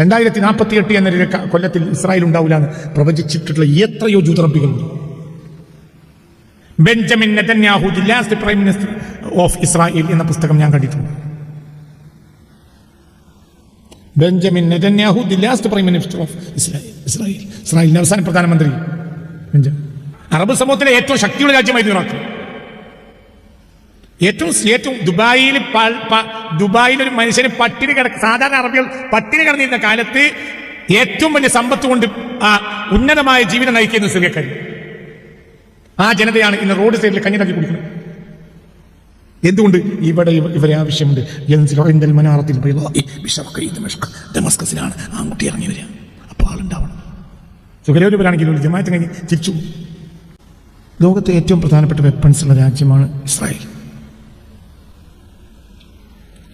രണ്ടായിരത്തി നാൽപ്പത്തി എട്ട് എന്ന കൊല്ലത്തിൽ ഇസ്രായേൽ ഉണ്ടാവില്ല എന്ന് പ്രവചിച്ചിട്ടുള്ള എത്രയോ ജൂതറബികളുണ്ട് Benjamin Netanyahu the last prime minister of Israel എന്ന പുസ്തകം ഞാൻ കണ്ടിട്ടുണ്ട്. Benjamin Netanyahu the last prime minister of Israel Israel ഇസ്രായേലിന്റെ അവസാന പ്രധാനമന്ത്രി അറബ് സമൂഹത്തിലെ ഏറ്റവും ശക്തിയുള്ള രാജ്യമായിരുന്നു ഇറാഖ് ഏറ്റവും ഏറ്റവും ദുബായിൽ ദുബായിൽ ഒരു മനുഷ്യന് പട്ടിണി കിടക്ക സാധാരണ അറബികൾ പട്ടിണി കിടന്നിരുന്ന കാലത്ത് ഏറ്റവും വലിയ സമ്പത്ത് കൊണ്ട് ആ ഉന്നതമായ ജീവിതം നയിക്കുന്ന സിറിയക്കാർ ആ ജനതയാണ് ഇന്ന് റോഡ് സൈഡിൽ കഞ്ഞിടാക്കി കുടിക്കുന്നത്. എന്തുകൊണ്ട്? ഇവിടെ ഇവ- ഇവരെ ആവശ്യമുണ്ട്. ദമസ്കസിലാണ് ആൺകുട്ടി ഇറങ്ങി വരിക. അപ്പോൾ ആളുണ്ടാവണം. സുഖരവരാണെങ്കിൽ ഒരു ജമാഅത്ത് കഴിഞ്ഞ് തിരിച്ചു. ലോകത്തെ ഏറ്റവും പ്രധാനപ്പെട്ട വെപ്പൺസ് ഉള്ള രാജ്യമാണ് ഇസ്രായേൽ.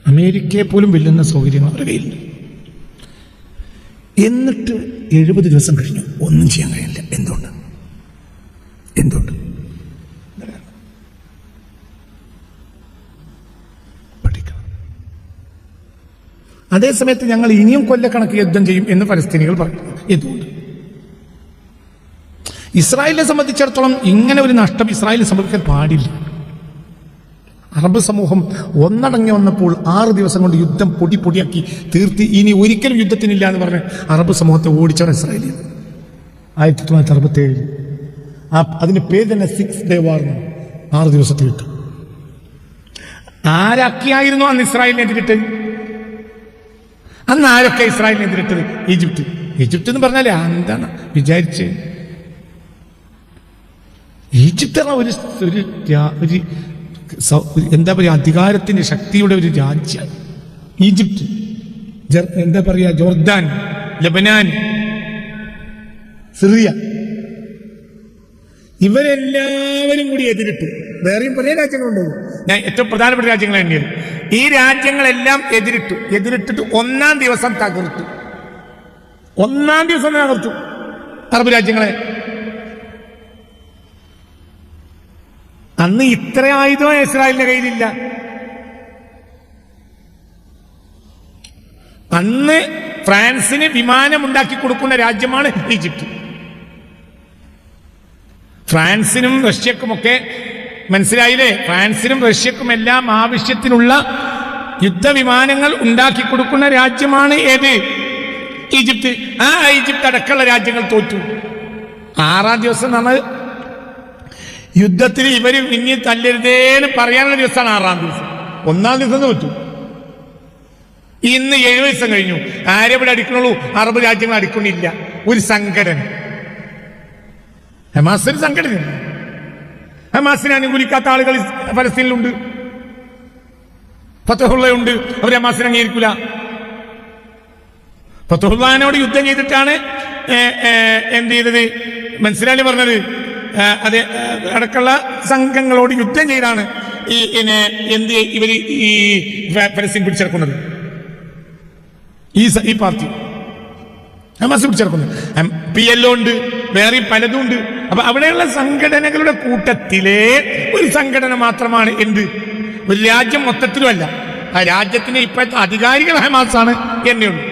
അമേരിക്കയെ പോലും വെല്ലുന്ന സൗകര്യങ്ങൾ അവരുടെ കയ്യിലുണ്ട്. എന്നിട്ട് എഴുപത് ദിവസം കഴിഞ്ഞു. ഒന്നും ചെയ്യാൻ കഴിയില്ല എന്തുകൊണ്ട്? എന്തുകൊണ്ട്? അതേസമയത്ത് ഞങ്ങൾ ഇനിയും കൊല്ലക്കണക്ക് യുദ്ധം ചെയ്യും എന്ന് പലസ്തീനികൾ പറയുന്നു എന്തുകൊണ്ട്? ഇസ്രായേലിനെ സംബന്ധിച്ചിടത്തോളം ഇങ്ങനെ ഒരു നഷ്ടം ഇസ്രായേലിന് സംഭവിക്കാൻ പാടില്ല. അറബ് സമൂഹം ഒന്നടങ്ങി വന്നപ്പോൾ ആറ് ദിവസം കൊണ്ട് യുദ്ധം പൊടി പൊടിയാക്കി തീർത്തി. ഇനി ഒരിക്കലും യുദ്ധത്തിനില്ല എന്ന് പറഞ്ഞ് അറബ് സമൂഹത്തെ ഓടിച്ചവർ ഇസ്രായേലിയാണ്. ആയിരത്തി തൊള്ളായിരത്തി അറുപത്തി ഏഴിൽ ആ അതിന് പേര് തന്നെ സിക്സ് ഡേ വാർ. ആറ് ദിവസത്തെ യുദ്ധം. ആരൊക്കെയായിരുന്നു അന്ന് ഇസ്രായേലിനെതിരിട്ട് അന്ന് ആരൊക്കെ ഇസ്രായേലിനെതിരിട്ടത് ഈജിപ്ത്. ഈജിപ്ത് എന്ന് പറഞ്ഞാലേ എന്താണ്? വിചാരിച്ച്. ഈജിപ്ത് ഒരു ഒരു എന്താ പറയുക അധികാരത്തിന്റെ ശക്തിയുടെ ഒരു രാജ്യം. ഈജിപ്ത് ജർ- എന്താ പറയുക ജോർദാൻ ലബനാൻ സിറിയ. ഇവരെല്ലാവരും കൂടി എതിരിട്ടു. വേറെയും പല രാജ്യങ്ങളുണ്ട്. ഞാൻ ഏറ്റവും പ്രധാനപ്പെട്ട രാജ്യങ്ങൾ തന്നെയാണ്. ഈ രാജ്യങ്ങളെല്ലാം എതിരിട്ടു. എതിരിട്ടിട്ട് ഒന്നാം ദിവസം തകർത്തു. ഒന്നാം ദിവസം തകർത്തു. അറബ് രാജ്യങ്ങളെ അന്ന് ഇത്ര ആയുധം ഇസ്രായേലിന്റെ കയ്യിലില്ല. അന്ന് ഫ്രാൻസിന് വിമാനം ഉണ്ടാക്കി കൊടുക്കുന്ന രാജ്യമാണ് ഈജിപ്ത്. ഫ്രാൻസിനും റഷ്യക്കുമൊക്കെ മനസ്സിലായില്ലേ? ഫ്രാൻസിനും റഷ്യക്കും എല്ലാം ആവശ്യത്തിനുള്ള യുദ്ധവിമാനങ്ങൾ ഉണ്ടാക്കി കൊടുക്കുന്ന രാജ്യമാണ് ഏത്? ഈജിപ്ത്. ആ ഈജിപ്ത് അടക്കമുള്ള രാജ്യങ്ങൾ തോറ്റു. ആറാം ദിവസം നമ്മൾ യുദ്ധത്തിൽ ഇവർ മിന്നി തല്ലരുതേന്ന് പറയാനുള്ള ദിവസമാണ് ആറാം ദിവസം. ഒന്നാം ദിവസം തോറ്റു ഇന്ന് ഏഴു ദിവസം കഴിഞ്ഞു. ആരെവിടെ അടിക്കണുള്ളൂ? അറബ് രാജ്യങ്ങൾ അടിക്കണില്ല. ഒരു സംഘടന. ഹമാസ് ഒരു സംഘടന. ഹമാസിനെ അനുകൂലിക്കാത്ത ആളുകൾ ഫലസ്തീനിലുണ്ട്. ഫത്തഹുള്ളയുണ്ട് അവർ ഹമാസിനെ അംഗീകരിക്കില്ല. ഫത്തഹുല്ലാനോട് യുദ്ധം ചെയ്തിട്ടാണ് എന്ത് ചെയ്തത്? മനസ്സിലായി പറഞ്ഞത്? അത് അടക്കുള്ള സംഘങ്ങളോട് യുദ്ധം ചെയ്താണ് ഈ പിന്നെ എന്ത് ഇവർ ഈ പരസ്യം പിടിച്ചെടുക്കുന്നത്? ഈ ഈ പാർട്ടി. ഹമാസ് പിടിച്ചെടുക്കുന്നത്. പി എൽ ഉണ്ട് വേറെ പലതും ഉണ്ട്. അപ്പൊ അവിടെയുള്ള സംഘടനകളുടെ കൂട്ടത്തിലെ ഒരു സംഘടന മാത്രമാണ് എന്ത്? ഒരു രാജ്യം മൊത്തത്തിലുമല്ല. ആ രാജ്യത്തിന്റെ ഇപ്പോഴത്തെ അധികാരികൾ ഹമാസാണ് എന്നെയുള്ളൂ.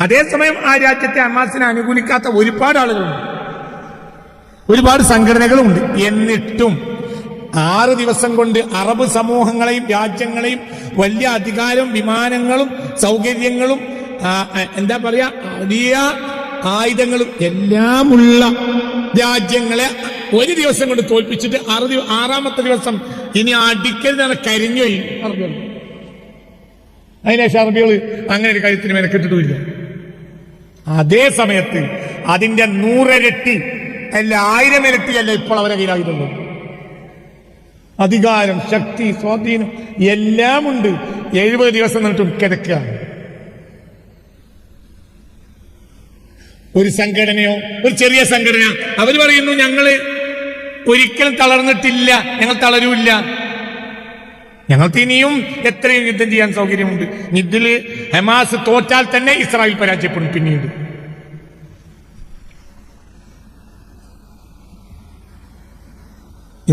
അതേസമയം ആ രാജ്യത്തെ ഹമാസിനെ അനുകൂലിക്കാത്ത ഒരുപാട് ആളുകളുണ്ട്. ഒരുപാട് സംഘടനകളുണ്ട്. എന്നിട്ടും ആറ് ദിവസം കൊണ്ട് അറബ് സമൂഹങ്ങളെയും രാജ്യങ്ങളെയും വലിയ അധികാരം വിമാനങ്ങളും സൗകര്യങ്ങളും എന്താ പറയാ വലിയ ആയുധങ്ങളും എല്ലാമുള്ള രാജ്യങ്ങളെ ഒരു ദിവസം കൊണ്ട് തോൽപ്പിച്ചിട്ട് ആറ് ആറാമത്തെ ദിവസം ഇനി അടിക്കരുതാണ് കരിഞ്ഞു അറബികൾ അതിനേശം അറബികൾ അങ്ങനെ ഒരു കാര്യത്തിന് മെനക്കെട്ടിട്ടുമില്ല അതേ സമയത്ത് അതിന്റെ നൂറിരട്ടി അല്ല ആയിരം ഇരട്ടിയല്ല ഇപ്പോൾ അവരെ കയ്യിലായിട്ടുള്ളൂ അധികാരം ശക്തി സ്വാധീനം എല്ലാം ഉണ്ട്. എഴുപത് ദിവസം നിന്നിട്ടും കിടക്കുകയാണ്. ഒരു സംഘടനയോ ഒരു ചെറിയ സംഘടന അവർ പറയുന്നു ഞങ്ങൾ ഒരിക്കലും തളർന്നിട്ടില്ല ഞങ്ങൾ തളരൂല്ല. ഞങ്ങൾക്ക് ഇനിയും എത്രയും യുദ്ധം ചെയ്യാൻ സൗകര്യമുണ്ട്. ഇതിൽ ഹമാസ് തോറ്റാൽ തന്നെ ഇസ്രായേൽ പരാജയപ്പെടും പിന്നീട്.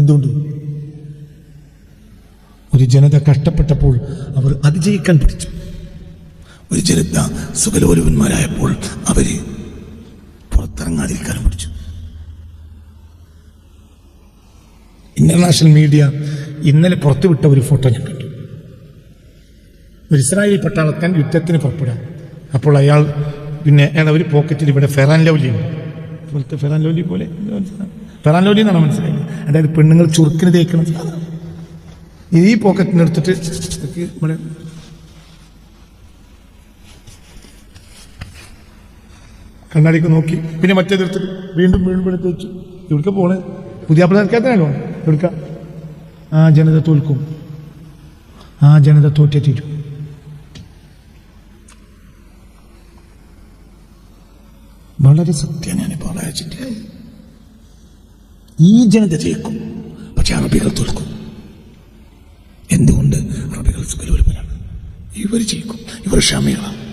എന്തുകൊണ്ട്? ഒരു ജനത കഷ്ടപ്പെട്ടപ്പോൾ അവർ അതിജയിക്കാൻ പഠിച്ചു. ഒരു ജനത സുഖലോലുപന്മാരായപ്പോൾ അവർ പുറത്തിറങ്ങാതിരിക്കാനും പിടിച്ചു ഇന്റർനാഷണൽ മീഡിയ ഇന്നലെ പുറത്തുവിട്ട ഒരു ഫോട്ടോ ഞാൻ കണ്ടു. ഒരു ഇസ്രായേലി പട്ടാളക്കാൻ യുദ്ധത്തിന് പുറപ്പെടാം അപ്പോൾ അയാൾ പിന്നെ അയാൾ ഒരു പോക്കറ്റിൽ ഇവിടെ ഫെറാൻ ലൗലി ഉണ്ട്. ഇപ്പോഴത്തെ ഫെറാൻ ലൗലി പോലെ ഫെറാൻ ലൗലി എന്നാണ് മനസ്സിലായത്. അതായത് പെണ്ണുങ്ങൾ ചുറുക്കിന് തേക്കണം. ഈ പോക്കറ്റിന് എടുത്തിട്ട് ഇവിടെ കണ്ണാടിക്ക് നോക്കി. പിന്നെ മറ്റേ എടുത്തിട്ട് വീണ്ടും വീണ്ടും ഇവിടെ തേച്ചു. എവിടുക്ക പോണേ. പുതിയ പിള്ളേർക്കകത്താണോ എവിടുക്ക ആ ജനത തോൽക്കും. ആ ജനത തോറ്റ തീരും വളരെ സത്യം ഞാൻ ഇപ്പോൾ ഈ ജനത ജയിക്കും. പക്ഷെ അറബികൾ തോൽക്കും. എന്തുകൊണ്ട്? അറബികൾ സുഖലോലുപരാണ് ഇവർ ജയിക്കും. ഇവർ ക്ഷമയാണ്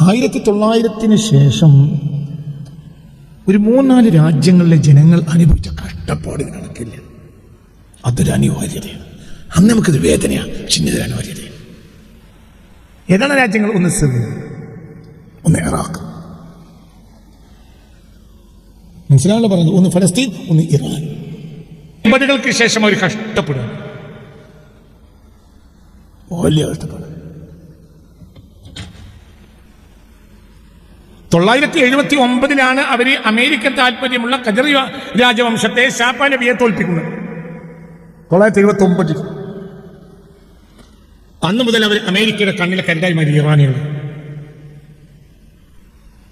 ആയിരത്തി തൊള്ളായിരത്തിന് ശേഷം ഒരു മൂന്നാൽ രാജ്യങ്ങളിലെ ജനങ്ങൾ അനുഭവിച്ച കഷ്ടപ്പാട് കണക്കില്ല. അതൊരു അനിവാര്യതയാണ്. അന്ന് നമുക്കൊരു വേദനയാണ്. ചിഹ്നിതൊരു അനിവാര്യതയാണ്. ഏതാണ് രാജ്യങ്ങൾ? ഒന്ന് സിറിയ ഒന്ന് ഇറാഖ്. മനസ്സിലാണല്ലോ പറഞ്ഞത്? ഒന്ന് ഫലസ്തീൻ ഒന്ന് ഇറാൻ. അമ്പതുകൾക്ക് ശേഷം അവർ കഷ്ടപ്പെടുക വലിയ കഷ്ടപ്പാട്. തൊള്ളായിരത്തി എഴുപത്തി ഒമ്പതിലാണ് അവർ അമേരിക്കൻ താല്പര്യമുള്ള കജറി രാജവംശത്തെ ഷാപ്പ നബിയെ തോൽപ്പിക്കുന്നത്. തൊള്ളായിരത്തി എഴുപത്തി ഒമ്പതിൽ അന്ന് മുതൽ അവർ അമേരിക്കയുടെ കണ്ണിലെ കരുതായി മാറി ഇറാനിയാണ്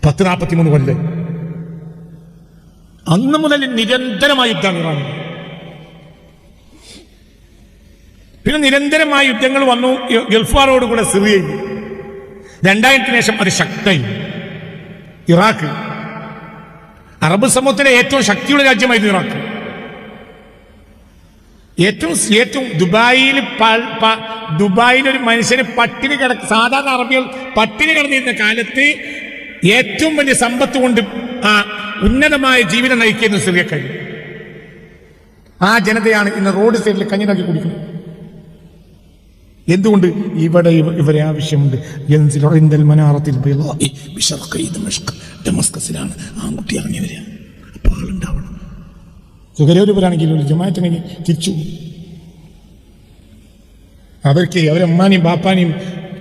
പത്ത് നാൽപ്പത്തി മൂന്ന് കൊല്ലം. അന്ന് മുതൽ നിരന്തരമായ യുദ്ധങ്ങൾ വന്നു. പിന്നെ നിരന്തരമായ യുദ്ധങ്ങൾ വന്നു. ഗൾഫ് വാറോടുകൂടെ സിറിയയിൽ. രണ്ടായിരത്തിന് ശേഷം അത് ഇറാഖ്. അറബ് സമൂഹത്തിലെ ഏറ്റവും ശക്തിയുള്ള രാജ്യമായിരുന്നു ഇറാഖ്. ഏറ്റവും ഏറ്റവും ദുബായിൽ ദുബായിൽ ഒരു മനുഷ്യന് പട്ടിണി കിട സാധാരണ അറബികൾ പട്ടിണി കിടന്നിരുന്ന കാലത്ത് ഏറ്റവും വലിയ സമ്പത്ത് കൊണ്ട് ആ ഉന്നതമായ ജീവിതം നയിക്കുന്ന സിറിയക്കാർ ആ ജനതയാണ് ഇന്ന് റോഡ് സൈഡിൽ കഞ്ഞിനാക്കി കുടിക്കുന്നത്. എന്തുകൊണ്ട് ഇവിടെ ഇവ- ഇവരെ ആവശ്യമുണ്ട്? മനാറത്തിൽ ഡമസ്കസിലാണ് ആൺകുട്ടി ഇറങ്ങി വരിക. അപ്പോൾ ആളുണ്ടാവണം. സുഖരൂപരാണെങ്കിൽ ഒരു ജമാഅത്തിനെങ്കിൽ തിരിച്ചു അവർക്ക് അവരെ അമ്മാനെയും ബാപ്പാനെയും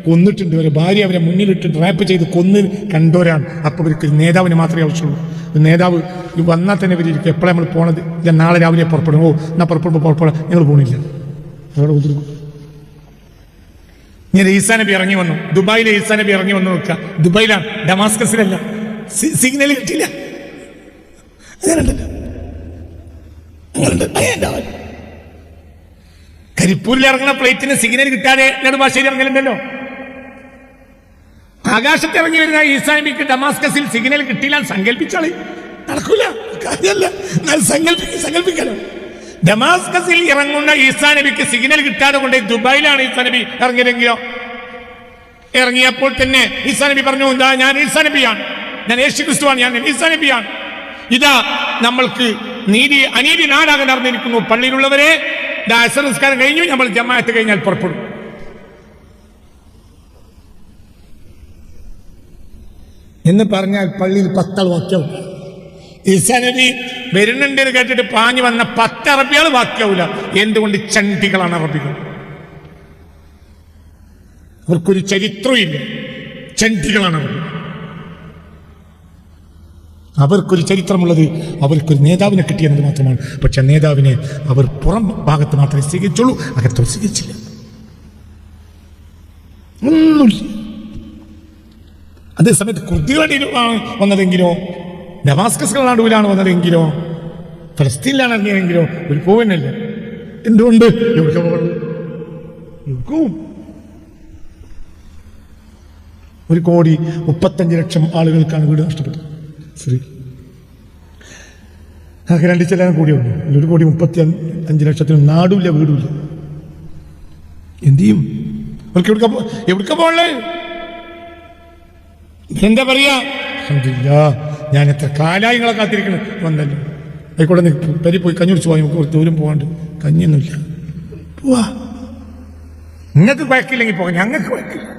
കൊന്നിട്ടുണ്ട്. അവരെ ഭാര്യ അവരെ മുന്നിലിട്ട് ട്രാപ്പ് ചെയ്ത് കൊന്ന് കണ്ടോരാണ് അപ്പോൾ അവർക്ക് നേതാവിന് മാത്രമേ ആവശ്യമുള്ളൂ. നേതാവ് വന്നാൽ തന്നെ ഇവരിക്കും എപ്പോഴാണ് നമ്മൾ പോണത്? ഞാൻ നാളെ രാവിലെ പുറപ്പെടും. ഓ എന്നാൽ പുറപ്പെടുമ്പോൾ പുറപ്പെടാം നിങ്ങൾ പോണില്ല. അവിടെ ഒതുക്കും ഇങ്ങനെ ഈസാ നബി ഇറങ്ങി വന്നു. ദുബായിലെ ഈസാ നബി ഇറങ്ങി വന്നു നോക്കുക. ദുബായിലാണ്. ഡമാസ്കസിലല്ല. സിഗ്നൽ കിട്ടില്ല കരിപ്പൂരിൽ ഇറങ്ങുന്ന പ്ലേറ്റിന് സിഗ്നൽ കിട്ടാതെ നെടുമ്പാശ്ശേരി ഇറങ്ങലുണ്ടല്ലോ. ആകാശത്ത് ഇറങ്ങി വരുന്ന ഈസാനിക്ക് ഡമാസ്കസിൽ സിഗ്നൽ കിട്ടിയില്ല സങ്കല്പിച്ചാളി. നടക്കൂല. ഡമാസ്കസിൽ ഇറങ്ങുന്ന ഈസാ നബിക്ക് സിഗ്നൽ കിട്ടാതെ കൊണ്ട് ദുബായിലാണ് ഈസാ നബി ഇറങ്ങിയതെങ്കിലോ? ഇറങ്ങിയപ്പോൾ തന്നെ ഈസാ നബി പറഞ്ഞു എന്താ ഞാൻ ഈസാ നബിയാണ്. ഞാൻ യേശു ക്രിസ്തുവാണ് ഞാൻ ഈസാ നബിയാണ്. ഇതാ നമ്മൾക്ക് നീതി അനീതി നാടാകെ നടന്നിരിക്കുന്നു പള്ളിയിലുള്ളവരെ. ദാസ നിസ്കാരം കഴിഞ്ഞു. നമ്മൾ ജമാഅത്ത് കഴിഞ്ഞാൽ പുറപ്പെടും. എന്ന് പറഞ്ഞാൽ പള്ളിയിൽ പത്താൾ വാക്യവും. ഈസാനബി വരുന്നുണ്ട് എന്ന് കേട്ടിട്ട് പാഞ്ഞു വന്ന പത്ത് അറബികൾ വാക്യാവൂല എന്തുകൊണ്ട് ചണ്ടികളാണ് അറബികൾ? അവർക്കൊരു ചരിത്രമില്ല ചണ്ടികളാണ് അവർ. അവർക്കൊരു ചരിത്രമുള്ളത് അവർക്കൊരു നേതാവിനെ കിട്ടിയെന്നത് മാത്രമാണ്. പക്ഷെ നേതാവിനെ അവർ പുറം ഭാഗത്ത് മാത്രമേ സ്വീകരിച്ചുള്ളൂ അകത്തോ സ്വീകരിച്ചില്ല. ഒന്നുമില്ല. അതേസമയത്ത് കുർദികളുടെ വന്നതെങ്കിലോ? ഡമാസ്കസുകളുടെ നടുവിലാണ് വന്നതെങ്കിലോ? ഫലസ്തീനിലാണ് ഇറങ്ങിയതെങ്കിലോ? ഒരു പോവനല്ല എന്തുകൊണ്ട്? ഒരു കോടി മുപ്പത്തഞ്ച് ലക്ഷം ആളുകൾക്കാണ് വീട് നഷ്ടപ്പെട്ടത്. ശരി. രണ്ട് ചെല്ലാൻ കൂടി വന്നു ഒരു കോടി മുപ്പത്തി അഞ്ച് ലക്ഷത്തിന് നാടുമില്ല വീടുമില്ല. എന്ത് ചെയ്യും? അവർക്ക് എവിടുക്ക എവിടുക്ക പോകണേ എന്താ പറയാ? ഞാൻ എത്ര കാലായി നിങ്ങളെ കാത്തിരിക്കണം? വന്നല്ലോ. ആയിക്കോട്ടെ പരി പോയി കഞ്ഞി കുടിച്ച് പോയി നമുക്ക് ദൂരം പോകാണ്ട് കഞ്ഞിയൊന്നുമില്ല. പോവാ. നിങ്ങൾക്ക് കുഴക്കില്ലെങ്കിൽ പോകാം ഞങ്ങൾക്ക് കുഴക്കില്ല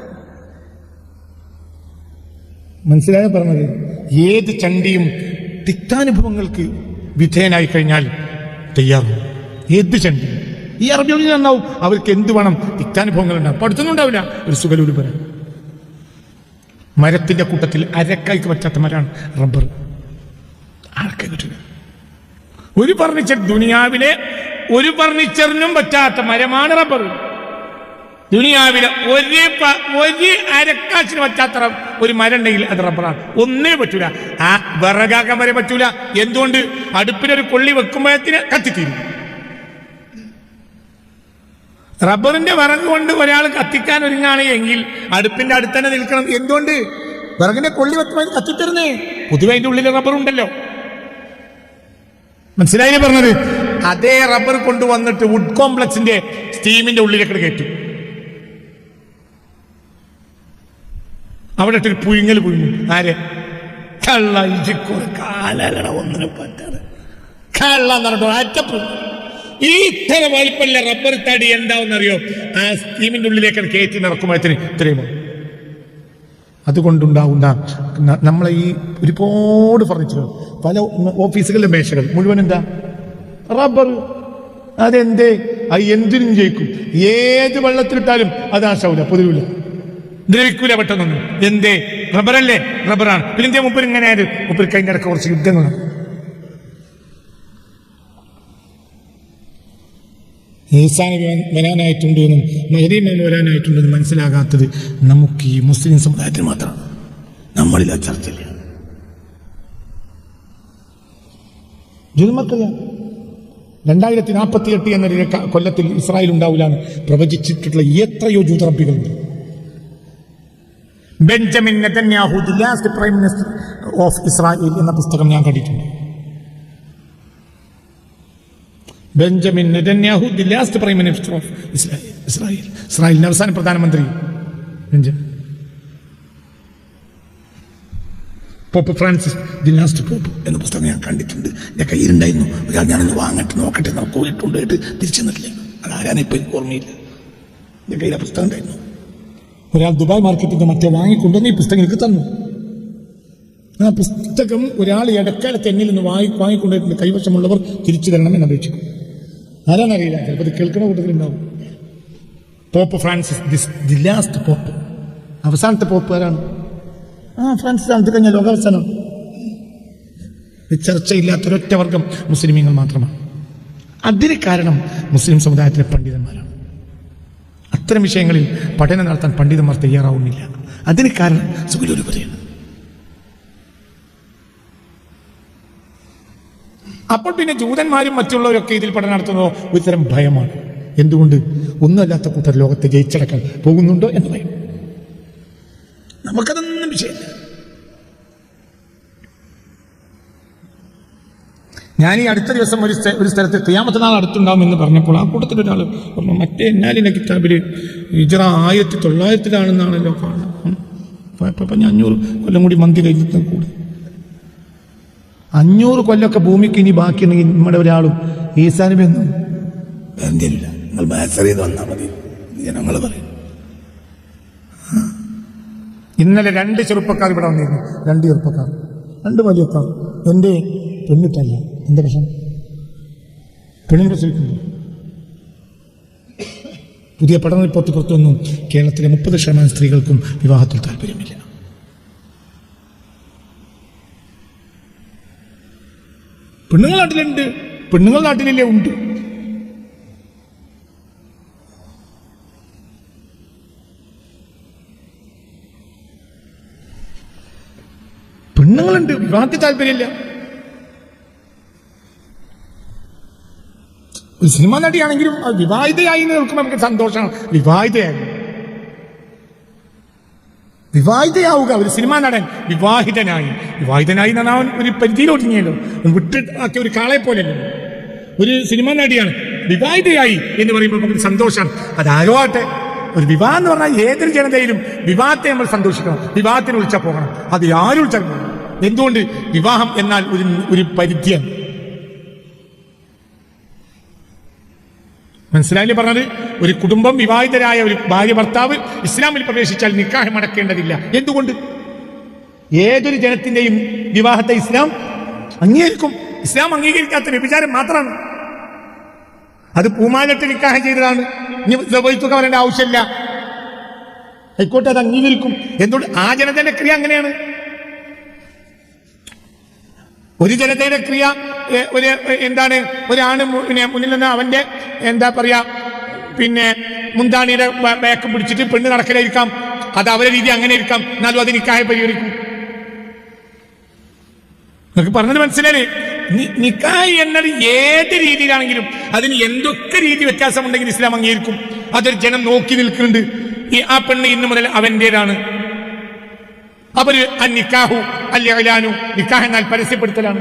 മനസ്സിലായ പറഞ്ഞത്? ഏത് ചണ്ടിയും തിക്താനുഭവങ്ങൾക്ക് വിധേയനായി കഴിഞ്ഞാൽ തയ്യാറും ഏത് ചണ്ടിയും. ഈ അറബികളിൽ നന്നാവും അവർക്ക് എന്ത് വേണം? തിക്താനുഭവങ്ങൾ ഉണ്ടാവും പഠിത്തമൊന്നും ഉണ്ടാവില്ല. ഒരു സുഖലൂര് പറയാം മരത്തിന്റെ കൂട്ടത്തിൽ അരക്കായ്ക്ക് പറ്റാത്ത മരമാണ് റബ്ബർ. ആർക്കെ കിട്ടുക ഒരു ഫർണിച്ചർ ദുനിയാവിലെ ഒരു ഫർണിച്ചറിനും പറ്റാത്ത മരമാണ് റബ്ബർ. ദുനിയാവിലെ ഒരു ഒരു അരക്കാശിന് പറ്റാത്ത ഒരു മരം ഉണ്ടെങ്കിൽ അത് റബ്ബറാണ്. ഒന്നേ പറ്റൂല. ആ വിറകാക്കാൻ വരെ പറ്റൂല. എന്തുകൊണ്ട്? അടുപ്പിനൊരു കൊള്ളി വെക്കുമ്പോഴത്തിന് കത്തിത്തീരും. റബ്ബറിന്റെ വിറക് കൊണ്ട് ഒരാൾ കത്തിക്കാൻ ഒരുങ്ങാണ് എങ്കിൽ അടുപ്പിന്റെ അടുത്ത് തന്നെ നിൽക്കണം. എന്തുകൊണ്ട്? വിറകിന്റെ കൊള്ളി കത്തിത്തരുന്നേ. പൊതുവെ അതിന്റെ ഉള്ളിൽ റബ്ബർ ഉണ്ടല്ലോ. മനസ്സിലായില്ലേ പറഞ്ഞത്? അതേ റബ്ബർ കൊണ്ടുവന്നിട്ട് വുഡ് കോംപ്ലക്സിന്റെ സ്റ്റീമിന്റെ ഉള്ളിലേക്ക് കയറ്റും. അവിടെ ഇട്ടൊരു പുഴുങ്ങൽ പുഴുങ്ങും. ആരെ? കള്ള ഇജിക്കൊരു കാലലട ഒന്നിനും പറ്റാതെ. കള്ള എന്ന് പറഞ്ഞിട്ട്. ഈ ഇത്ര വലിപ്പമുള്ള റബ്ബർ തടി എന്താവെന്നറിയോ? ആ സ്റ്റീമിന്റെ ഉള്ളിലേക്ക് കയറ്റി നടക്കുമ്പോഴത്തിന് ഇത്രയും അതുകൊണ്ടുണ്ടാവുന്ന നമ്മളെ ഈ ഒരുപാട് ഫർണിച്ചറുകൾ പല ഓഫീസുകളിലെ മേശകൾ മുഴുവൻ എന്താ? റബ്ബർ. അതെന്തേ? അത് എന്തിനും ജയിക്കും. ഏത് വെള്ളത്തിലിട്ടാലും അത് ആശാവൂല പൊതുവില്ല ദ്രവിക്കൂല പെട്ടെന്നൊന്നും. എന്തേ? റബ്ബറല്ലേ? റബ്ബറാണ്. പിന്നെ എന്തേ മുപ്പർ ഇങ്ങനെ മുപ്പർ കഴിഞ്ഞിടക്ക് കുറച്ച് യുദ്ധങ്ങളാണ്. ഈസാന് വരാനായിട്ടുണ്ടെന്നും മഹദീമൻ വരാനായിട്ടുണ്ടെന്നും മനസ്സിലാകാത്തത് നമുക്ക് ഈ മുസ്ലിം സമുദായത്തിന് മാത്രമാണ് നമ്മളിൽ ആ ചർച്ചയില്ല. ജുൽമക്കറിയാം രണ്ടായിരത്തി നാൽപ്പത്തി എട്ട് എന്ന കൊല്ലത്തിൽ ഇസ്രായേൽ ഉണ്ടാവില്ലാന്ന് പ്രവചിച്ചിട്ടുള്ള എത്രയോ ജൂതറബികളുണ്ട് Benjamin Netanyahu the last prime minister of Israel എന്ന പുസ്തകം ഞാൻ കണ്ടിട്ടുണ്ട്. Benjamin Netanyahu the last prime minister of Israel Israel. ഇസ്രായേലിന്റെ അവസാന പ്രധാനമന്ത്രി. Pope Francis the last pope എന്ന പുസ്തകം ഞാൻ കണ്ടിട്ടുണ്ട്. എന്റെ കയ്യിലുണ്ടായിരുന്നു. ഒരാൾ ഞാനൊന്ന് വാങ്ങട്ടെ നോക്കട്ടെ നമുക്ക് പോയിട്ടുണ്ട് തിരിച്ചു തന്നിട്ടില്ല അതാരാണ് ഇപ്പം എനിക്ക് ഓർമ്മയില്ല. എന്റെ കയ്യിൽ ആ പുസ്തകം ഉണ്ടായിരുന്നു. ഒരാൾ ദുബായ് മാർക്കറ്റിൽ നിന്ന് മറ്റേ വാങ്ങിക്കൊണ്ടുവന്ന് ഈ പുസ്തകം എനിക്ക് തന്നു. ആ പുസ്തകം ഒരാൾ ഇടക്കാലത്ത് എന്നിൽ നിന്ന് വാങ്ങി വാങ്ങിക്കൊണ്ടിട്ടുണ്ട് കൈവശമുള്ളവർ തിരിച്ചു തരണം എന്ന് അപേക്ഷിക്കും ആരാന്നറിയില്ല. ചിലപ്പോൾ കേൾക്കുന്ന കൂട്ടത്തിലുണ്ടാവും pope Francis this the last pope. അവസാനത്തെ പോപ്പ് ആരാണ്? ആ ഫ്രാൻസിസ് ആണ്? ഇത് കഴിഞ്ഞ ലോകാവസാനം. ചർച്ചയില്ലാത്തൊരൊറ്റ വർഗം മുസ്ലിമീങ്ങൾ മാത്രമാണ്. അതിന് കാരണം മുസ്ലിം സമുദായത്തിലെ പണ്ഡിതന്മാരാണ്. അത്തരം വിഷയങ്ങളിൽ പഠനം നടത്താൻ പണ്ഡിതന്മാർ തയ്യാറാവുന്നില്ല. അതിന് കാരണം സുഖലൂര് പറയുന്നു അപ്പോൾ പിന്നെ ജൂതന്മാരും മറ്റുള്ളവരൊക്കെ ഇതിൽ പഠനം നടത്തുന്നതോ ഒരുതരം ഭയമാണ്. എന്തുകൊണ്ട്? ഒന്നുമല്ലാത്ത കൂട്ടർ ലോകത്തെ ജയിച്ചടക്കാൻ പോകുന്നുണ്ടോ എന്ന് ഭയം നമുക്കതൊന്നും വിഷയമില്ല. ഞാൻ ഈ അടുത്ത ദിവസം ഒരു ഒരു സ്ഥലത്ത് ക്രിയാമത്തെ നാൾ അടുത്തുണ്ടാവും എന്ന് പറഞ്ഞപ്പോൾ ആ കൂട്ടത്തിൽ ഒരാൾ പറഞ്ഞു മറ്റേ എന്നാലിന്റെ കിതാബിൽ ഇജറ ആയിരത്തി തൊള്ളായിരത്തിലാണെന്നാണല്ലോ കാണുന്നത്. അപ്പോൾ അപ്പൊ- അപ്പൊ- അപ്പൊ ഞാൻ അഞ്ഞൂറ് കൊല്ലം കൂടി മന്തി കഴിഞ്ഞിട്ട് കൂടി. അഞ്ഞൂറ് കൊല്ലമൊക്കെ ഭൂമിക്ക് ഇനി ബാക്കിയുണ്ടെങ്കിൽ നമ്മുടെ ഒരാളും ഈസാനുബെന്നും എന്തില്ല? നിങ്ങൾ ചെയ്ത് വന്നാൽ മതി. ജനങ്ങൾ പറയും. ഇന്നലെ രണ്ട് ചെറുപ്പക്കാർ ഇവിടെ വന്നിരുന്നു. രണ്ട് ചെറുപ്പക്കാർ. രണ്ട് വലിയക്കാർ. എന്റെ പെണ്ണിട്ടല്ല. എന്താ പ്രശ്നം? പെണ്ണിനെ പ്രസവിക്കുന്നു പുതിയ പഠന റിപ്പോർട്ട് പുറത്തുനിന്നും കേരളത്തിലെ മുപ്പത് ശതമാനം സ്ത്രീകൾക്കും വിവാഹത്തിൽ താല്പര്യമില്ല. പെണ്ണുങ്ങൾ നാട്ടിലുണ്ട്. പെണ്ണുങ്ങൾ നാട്ടിലില്ലേ ഉണ്ട്. പെണ്ണുങ്ങളുണ്ട്. വിവാഹത്തിൽ താല്പര്യമില്ല. ഒരു സിനിമാ നടിയാണെങ്കിലും വിവാഹിതയായി നിൽക്കുമ്പോൾ നമുക്ക് സന്തോഷമാണ് വിവാഹിതയായി. വിവാഹിതയാവുക. ഒരു സിനിമാ നടൻ വിവാഹിതനായി. വിവാഹിതനായി അവൻ ഒരു അവൻ വിട്ട് ആക്കിയ ഒരു കാളെ പോലെയല്ലോ? ഒരു സിനിമാ നടിയാണ്. വിവാഹിതയായി എന്ന് പറയുമ്പോൾ നമുക്ക് സന്തോഷമാണ്. അതാരോ ആട്ടെ ഒരു വിവാഹം എന്ന് പറഞ്ഞാൽ ഏതൊരു ജനതയിലും വിവാഹത്തെ നമ്മൾ സന്തോഷിക്കണം. വിവാഹത്തിന് വിളിച്ചാൽ പോകണം. അത് ആരും വിളിച്ചാൽ പോകണം? എന്തുകൊണ്ട് വിവാഹം എന്നാൽ ഒരു ഒരു പരിധിയാണ്? മനസ്സിലായില്ലേ പറഞ്ഞത്? ഒരു കുടുംബം വിവാഹിതരായ ഒരു ഭാര്യ ഭർത്താവ് ഇസ്ലാമിൽ പ്രവേശിച്ചാൽ നിക്കാഹ് മടക്കേണ്ടതില്ല. എന്തുകൊണ്ട്? ഏതൊരു ജനത്തിന്റെയും വിവാഹത്തെ ഇസ്ലാം അംഗീകരിക്കും. ഇസ്ലാം അംഗീകരിക്കാത്ത വ്യഭിചാരം മാത്രമാണ്. അത് പൂമാലിട്ട് നിക്കാഹ് ചെയ്തതാണ്. ഇനി സ്വഭവിച്ചൊക്കെ പറയേണ്ട ആവശ്യമില്ല. ഹൈക്കോടതി അത് അംഗീകരിക്കും. എന്തുകൊണ്ട്? ആ ജനതയുടെ ക്രിയ അങ്ങനെയാണ്. ഒരു ജനതയുടെ ക്രിയ ഒരു എന്താണ് ഒരാണ് പിന്നെ മുന്നിൽ നിന്ന് അവന്റെ എന്താ പറയാ പിന്നെ മുന്താണിയുടെ ബാക്ക് പിടിച്ചിട്ട് പെണ്ണ് നടക്കലായിരിക്കാം. അത് അവരെ രീതി അങ്ങനെ ഇരിക്കാം എന്നാലും അത് നിക്കായ പരിഗണിക്കും നിങ്ങൾക്ക് പറഞ്ഞത് മനസ്സിലായി നിക്കാഹ് എന്നത് ഏത് രീതിയിലാണെങ്കിലും അതിന് എന്തൊക്കെ രീതി വ്യത്യാസമുണ്ടെങ്കിൽ ഇസ്ലാം അംഗീകരിക്കും. അതൊരു ജനം നോക്കി നിൽക്കുന്നുണ്ട്. ഈ ആ പെണ്ണ് ഇന്നു മുതൽ അവന്റേതാണ്. ആ നിക്കാഹു അലാനു നിക്കാഹ് എന്നാൽ പരസ്യപ്പെടുത്തലാണ്.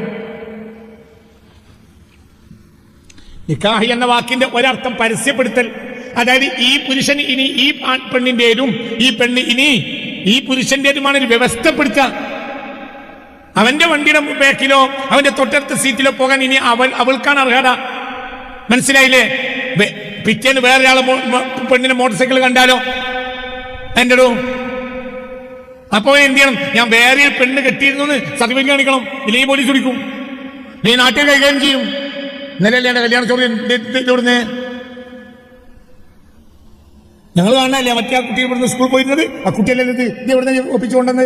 നിക്കാഹ് എന്ന വാക്കിന്റെ ഒരർത്ഥം പരസ്യപ്പെടുത്തൽ. അതായത് ഈ പുരുഷൻ ഇനി ഈ പെണ്ണിന്റേതും ഈ പെണ്ണ് ഇനി ഈ പുരുഷന്റേതുമാണ് ഒരു വ്യവസ്ഥപ്പെടുത്തുക അവന്റെ വണ്ടിയുടെ ബാക്കിലോ അവന്റെ തൊട്ടടുത്ത സീറ്റിലോ പോകാൻ ഇനി അവൾ അവൾക്കാണ് അർഹത. മനസ്സിലായില്ലേ? പിറ്റേന്ന് വേറൊരാളെ പെണ്ണിനെ മോട്ടോർ സൈക്കിൾ കണ്ടാലോ? എന്റെടോ അപ്പോ എന്ത് ചെയ്യണം? ഞാൻ വേറെ പെണ്ണ് കെട്ടിയിരുന്നു സർട്ടിഫിക്കറ്റ് കാണിക്കണം. ഇല്ലെങ്കിൽ പോലീസ് പിടിക്കും. നീ നാട്ടിൽ കൈകാര്യം ചെയ്യും. ഇന്നലെയല്ലേ എന്റെ കല്യാണ ചോദ്യം ഞങ്ങൾ കാണാനല്ലേ മറ്റേ ആ കുട്ടി ഇവിടുന്ന് സ്കൂളിൽ പോയിരുന്നത്? ആ കുട്ടിയല്ലേ ഇത്? ഇവിടുന്ന് ഒപ്പിച്ചുകൊണ്ടെന്ന്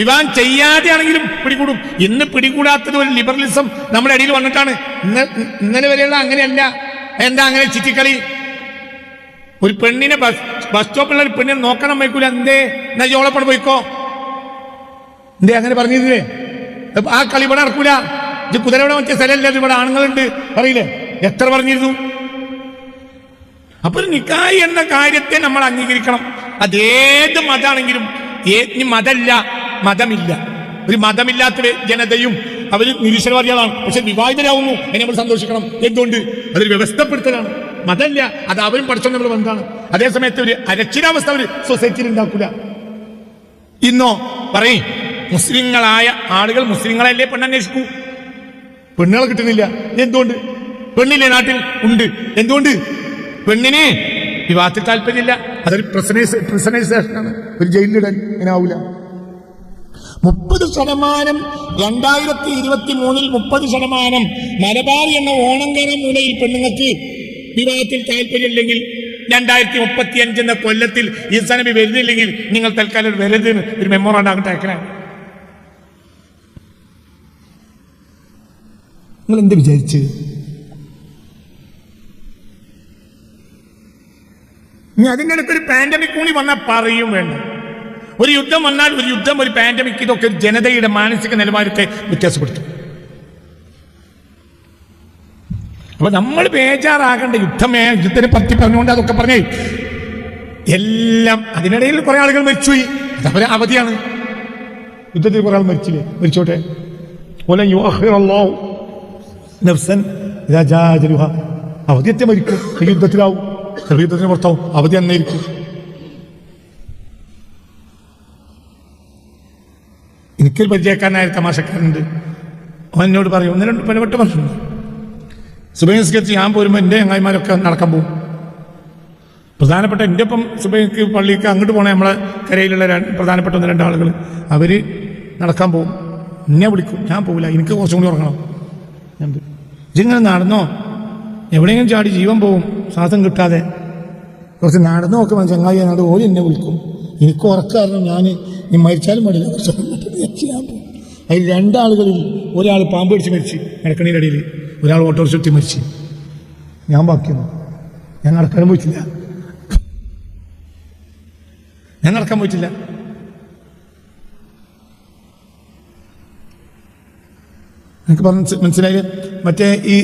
വിവാഹം ചെയ്യാതെയാണെങ്കിലും പിടികൂടും. ഇന്ന് പിടികൂടാത്തത് ഒരു ലിബറലിസം നമ്മുടെ ഇടയിൽ വന്നിട്ടാണ്. ഇന്ന് ഇന്നലെ വരെയുള്ള അങ്ങനെയല്ല. എന്താ അങ്ങനെ ചിറ്റിക്കളി? ഒരു പെണ്ണിനെ ബസ് ബസ് സ്റ്റോപ്പിലുള്ള ഒരു പെണ്ണിനെ നോക്കണം വയ്ക്കൂല എന്തേ? എന്നാ ജോളപ്പണ പോയിക്കോ. എന്തേ അങ്ങനെ പറഞ്ഞില്ലേ ആ കളി ഇവിടെ നടക്കൂല. ഇത് കുതിരവിടെ മറ്റേ സ്ഥലമല്ല ഇവിടെ ആണുങ്ങളുണ്ട്. അറിയില്ലേ എത്ര പറഞ്ഞിരുന്നു? അപ്പൊ ഒരു നിക്കായി എന്ന കാര്യത്തെ നമ്മൾ അംഗീകരിക്കണം. അതേത് മതാണെങ്കിലും ഏത് മതമല്ല മതമില്ല. ഒരു മതമില്ലാത്ത ജനതയും അവർ നിരീശ്വരവാദികളാണ്. പക്ഷെ വിവാഹിതരാകുന്നു എന്നെ നമ്മൾ സന്തോഷിക്കണം. എന്തുകൊണ്ട്? അതൊരു വ്യവസ്ഥപ്പെടുത്തലാണ്. മതമല്ല അത് അവരും പഠിച്ചോ നമ്മൾ ബന്ധമാണ് അതേസമയത്ത് ഒരു അരക്ഷിതാവസ്ഥ ഒരു സൊസൈറ്റിയിൽ ഉണ്ടാക്കൂല. ഇന്നോ പറയും. മുസ്ലിങ്ങളായ ആളുകൾ മുസ്ലിങ്ങളല്ലേ പെണ്ണന്വേഷിക്കൂ? പെണ്ണുകൾ കിട്ടുന്നില്ല. എന്തുകൊണ്ട്? പെണ്ണില്ലേ നാട്ടിൽ? ഉണ്ട്. എന്തുകൊണ്ട്? പെണ്ണിന് വിവാഹത്തിൽ താല്പര്യമില്ല. അതൊരു പ്രസനൈസ് പ്രസനൈസേഷനാണ് ഒരു ജയിലിലിടാൻ ഇങ്ങനാവൂല. മുപ്പത് ശതമാനം രണ്ടായിരത്തി ഇരുപത്തി മൂന്നിൽ മുപ്പത് ശതമാനം മലബാർ എന്ന ഓണങ്കര മൂലയിൽ പെണ്ണുങ്ങൾക്ക് വിവാഹത്തിൽ താല്പര്യമില്ലെങ്കിൽ രണ്ടായിരത്തി മുപ്പത്തി അഞ്ച് എന്ന കൊല്ലത്തിൽ ഈ സനബി വരുന്നില്ലെങ്കിൽ നിങ്ങൾ തൽക്കാലം ഒരു വരരുതെന്ന് ഒരു മെമ്മോറാണ്ട് അങ്ങോട്ട് അയക്കണേ. നിങ്ങൾ എന്ത് വിചാരിച്ച്? ഇനി അതിന്റെ ഇടയ്ക്ക് ഒരു പാൻഡമിക് കൂടി വന്നാൽ പറയും വേണ്ട. ഒരു യുദ്ധം വന്നാൽ ഒരു യുദ്ധം ഒരു പാൻഡമിക് ഇതൊക്കെ ജനതയുടെ മാനസിക നിലവാരത്തെ വ്യത്യാസപ്പെടുത്തും. അപ്പൊ നമ്മൾ ബേജാറാകേണ്ട യുദ്ധമേ യുദ്ധത്തിനെ പറ്റി പറഞ്ഞുകൊണ്ട് അതൊക്കെ പറഞ്ഞേ എല്ലാം അതിനിടയിൽ കുറെ ആളുകൾ മരിച്ചു അതവരെ അവധിയാണ്. യുദ്ധത്തിൽ കുറെ ആൾ മരിച്ചില്ലേ? മരിച്ചോട്ടെ? പോലെ നഫ്സൻ അവധിയത്തെ മരിക്കും. യുദ്ധത്തിലാവും. യുദ്ധത്തിന് പുറത്താവും. അവധി അന്നേരിക്കും എനിക്കൊരു പരിചയക്കാരനായ തമാശക്കാരനുണ്ട്. അവൻ എന്നോട് പറയും ഒന്ന് രണ്ട് പലവട്ടം പറഞ്ഞു സുബൈസ്കരിച്ച് ഞാൻ പോരുമ്പോൾ എന്റെ ചങ്ങായിമാരൊക്കെ നടക്കാൻ പോകും. പ്രധാനപ്പെട്ട എന്റെ ഒപ്പം സുബൈക്ക് പള്ളിക്ക് അങ്ങോട്ട് പോകണേ നമ്മളെ കരയിലുള്ള പ്രധാനപ്പെട്ട ഒന്ന് രണ്ടാളുകൾ അവർ നടക്കാൻ പോകും. എന്നെ വിളിക്കും. ഞാൻ പോകില്ല എനിക്ക് കുറച്ചും കൂടി ഉറങ്ങണം. പോയി. ഇജിങ്ങനെ നടന്നോ? എവിടെയെങ്കിലും ചാടി ജീവൻ പോകും ശ്വാസം കിട്ടാതെ. കുറച്ച് നടന്നു നോക്കുമ്പോൾ ചങ്ങായി എന്നോട് ഓടി എന്നെ വിളിക്കും. എനിക്ക് ഉറക്കാറുണ്ട് ഞാൻ നീ മരിച്ചാലും മടിയില്ല. കുറച്ച് ഞാൻ പോകും അതിൽ രണ്ടാളുകളിൽ ഒരാൾ പാമ്പ് പിടിച്ച് മരിച്ച് നടക്കണീന്റെ ഇടയിൽ ഒരാൾ ഓട്ടോറിക്ഷ ചുറ്റി മരിച്ചു. ഞാൻ ബാക്കിയൊന്നു ഞാൻ നടക്കാൻ പോയിട്ടില്ല. ഞാൻ നടക്കാൻ പോയിട്ടില്ല. എനിക്ക് മനസ്സിലായി? മറ്റേ ഈ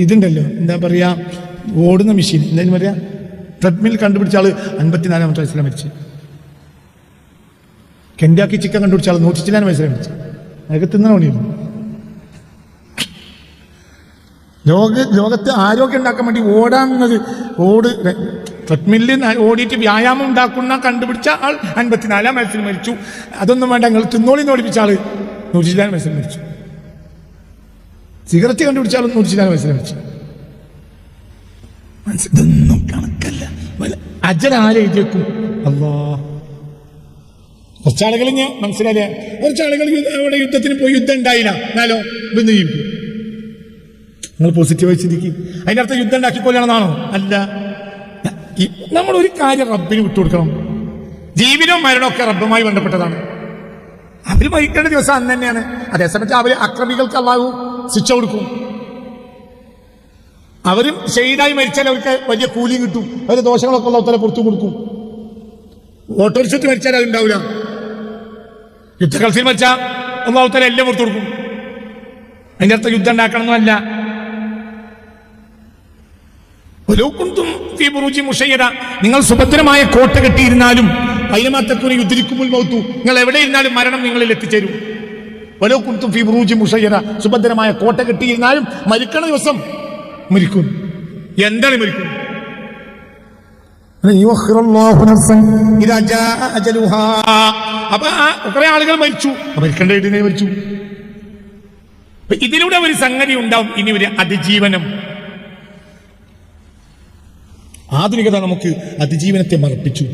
ഇതുണ്ടല്ലോ എന്താ പറയാ ഓടുന്ന മെഷീൻ എന്തായാലും പറയാ ട്രെഡ്മിൽ കണ്ടുപിടിച്ച ആൾ അൻപത്തിനാലാമത്തെ വയസ്സിലാണ് മരിച്ചു കെൻഡാക്കി ചിക്കൻ കണ്ടുപിടിച്ച ആൾ നൂറ്റിച്ചില്ലാൻ വയസ്സിലാണ് മരിച്ചു അതൊക്കെ തിന്നണ ലോക ലോകത്ത് ആരോഗ്യം ഉണ്ടാക്കാൻ വേണ്ടി ഓടാന്നത് ഓട് ട്രെഡ്മില്ലിൽ ഓടിയിട്ട് വ്യായാമം ഉണ്ടാക്കുന്ന കണ്ടുപിടിച്ച ആൾ അൻപത്തിനാലാം വയസ്സിൽ മരിച്ചു. അതൊന്നും വേണ്ട ഞങ്ങൾ തിന്നോളി ഓടിപ്പിച്ച ആൾ നൂറ്റിനാല് വയസ്സിൽ മരിച്ചു. സിഗരറ്റ് കണ്ടുപിടിച്ചാലും നൂറ്റിനാല് വയസ്സിൽ മരിച്ചു. മനസ്സിലൊന്നും കണക്കല്ല. ആരെഴുതിയേക്കും അല്ലാ കുറച്ചാളുകൾ ഞാൻ മനസ്സിലായില്ല കുറച്ചാളുകൾ അവിടെ യുദ്ധത്തിന് പോയി യുദ്ധം ഉണ്ടായില്ല. എന്നാലോ? ഇതൊന്ന് ജീവിക്കും നിങ്ങൾ പോസിറ്റീവായി ചിന്തിക്കും അതിന്റെ അർത്ഥം യുദ്ധം ഉണ്ടാക്കിക്കൊല്ലണമെന്നാണോ അല്ല. നമ്മൾ ഒരു കാര്യം റബ്ബിന് വിട്ടുകൊടുക്കണം ജീവിതവും മരണവും ഒക്കെ റബ്ബുമായി ബന്ധപ്പെട്ടതാണ്. അവർ മരിക്കേണ്ട ദിവസം അന്ന് തന്നെയാണ്. അതേസമയത്ത് അവർ അക്രമികൾക്ക് അള്ളാഹു ശിക്ഷ കൊടുക്കും. അവരും ഷെയ്ഡായി മരിച്ചാൽ അവർക്ക് വലിയ കൂലിയും കിട്ടും. അവർ ദോഷങ്ങളൊക്കെ ഉള്ള ഉത്തരം പുറത്തു കൊടുക്കും. ഓട്ടോറിക്ഷത്തിൽ മരിച്ചാൽ അത് ഉണ്ടാവില്ല യുദ്ധക്കളത്തിൽ മരിച്ചാൽ ഒന്നാമത്തെ എല്ലാം പുറത്തു കൊടുക്കും. അതിന്റെ അർത്ഥം യുദ്ധം ഉണ്ടാക്കണമെന്നല്ല. നിങ്ങൾ സുഭദ്രമായ കോട്ട കെട്ടിയിരുന്നാലും അതിനുമാത്രക്കൂടി യുദ്ധരിക്കുമ്പോൾ മൗത്തു. നിങ്ങൾ എവിടെ ഇരുന്നാലും മരണം നിങ്ങളിൽ എത്തിച്ചേരും. ഓരോ കുന്തും ഫീ ബുറൂജി മുഷയ്യദ. സുഭദ്രമായ കോട്ട കെട്ടിയിരുന്നാലും മരിക്കണ ദിവസം മരിക്കും. എന്താണ് മരിക്കും. അപ്പൊ കുറെ ആളുകൾ മരിച്ചു. മരിക്കേണ്ട മരിച്ചു. ഇതിലൂടെ ഒരു സംഗതി ഉണ്ടാവും. ഇനി ഒരു അതിജീവനം. ആധുനികത നമുക്ക് അതിജീവനത്തെ മറപ്പിച്ചു.